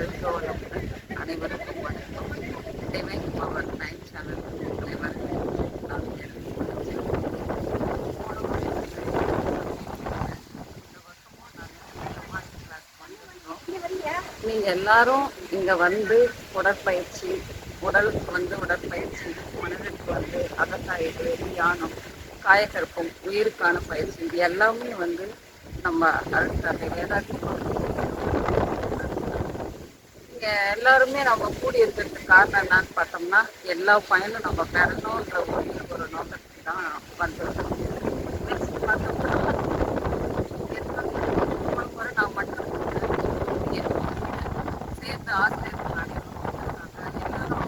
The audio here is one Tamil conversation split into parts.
வாழ்க வளமுடன் அனைவருக்கும் வணக்கம் டிவைன் பவர் நைன் சேனல் அனைவருக்கும் நான் நீங்கள் எல்லாரும் இங்கே வந்து உடற்பயிற்சி உடலுக்கு வந்து உடற்பயிற்சி மனதிற்கு வந்து அகத்தாய்வு தியானம் காயக்கற்பம் உயிருக்கான பயிற்சி இது எல்லாமே வந்து நம்ம அடுத்த வேதாத்தியம் இங்க எல்லாருமே நம்ம கூடி இருக்கிறதுக்கு காரணம் என்னன்னு பார்த்தோம்னா எல்லா பயனும் நம்ம பெறணுன்ற ஒரே ஒரு நோக்கத்துக்கு தான் வந்திருக்கோம். Next பார்த்தோம்னா, ஒரு நான் மட்டும் சேர்ந்து ஆசிரியர்கள் எல்லாரும்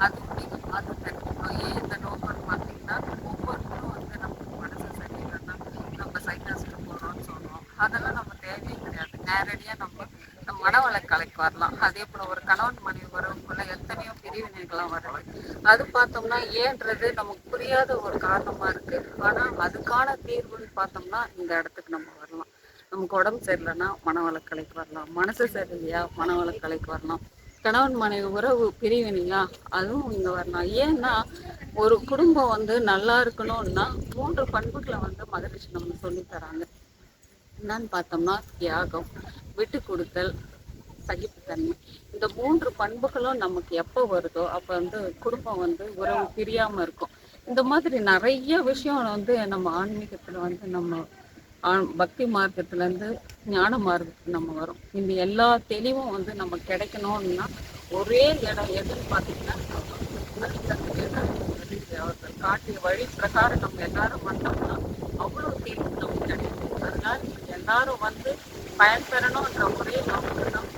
அது முடியும் அது தெரியும் இந்த நோக்கம் பார்த்தீங்கன்னா ஒவ்வொருத்தரும் வந்து நமக்கு மனசு சரியில்லைன்னா நம்ம சைக்காஸ்ட்டு போகிறோம்னு சொல்றோம் அதெல்லாம் நம்ம தேவையே கிடையாது நேரடியாக நம்ம நம்ம மனவளக்கலைக்கு வரலாம். அதே போல் ஒரு கணவன் மனைவி வரவுக்குள்ள எத்தனையோ பிரிவினைகள்லாம் வருது. அது பார்த்தோம்னா ஏன்றது நமக்கு புரியாத ஒரு காரணமா இருக்கு. ஆனா அதுக்கான தீர்வுன்னு பார்த்தோம்னா இந்த இடத்துக்கு நம்ம வரலாம். நமக்கு உடம்பு சரியில்லைன்னா மனவளக்கலைக்கு வரலாம். மனசு சரியில்லையா? மனவளக்கலைக்கு வரலாம். கணவன் மனைவி உறவு பிரிவினையா? அதுவும் இங்க வரலாம். ஏன்னா ஒரு குடும்பம் வந்து நல்லா இருக்கணும்னா மூன்று பண்புகளை வந்து மகரிஷி நம்ம சொல்லி தராங்க. என்னன்னு பார்த்தோம்னா தியாகம் விட்டு கொடுத்தல் சகிப்புத்தன்மை. இந்த மூன்று பண்புகளும் நமக்கு எப்போ வருதோ அப்போ வந்து குடும்பம் வந்து உறவு பிரியாம இருக்கும். இந்த மாதிரி நிறைய விஷயம் வந்து நம்ம ஆன்மீகத்தில் வந்து நம்ம பக்தி மார்க்கத்துலேருந்து ஞான மார்க்கத்துக்கு நம்ம வரும். இந்த எல்லா தெளிவும் வந்து நம்ம கிடைக்கணும்னா ஒரே இடம் எதுன்னு பார்த்தீங்கன்னா அவர்கள் காட்டிய வழி பிரகாரம் நம்ம எல்லாரும் வந்தோம்னா அவ்வளோ தெளிவு நமக்கு கிடைக்கும். எல்லாரும் வந்து பயன்பெறணும்ன்ற ஒரே நோக்கம் தான்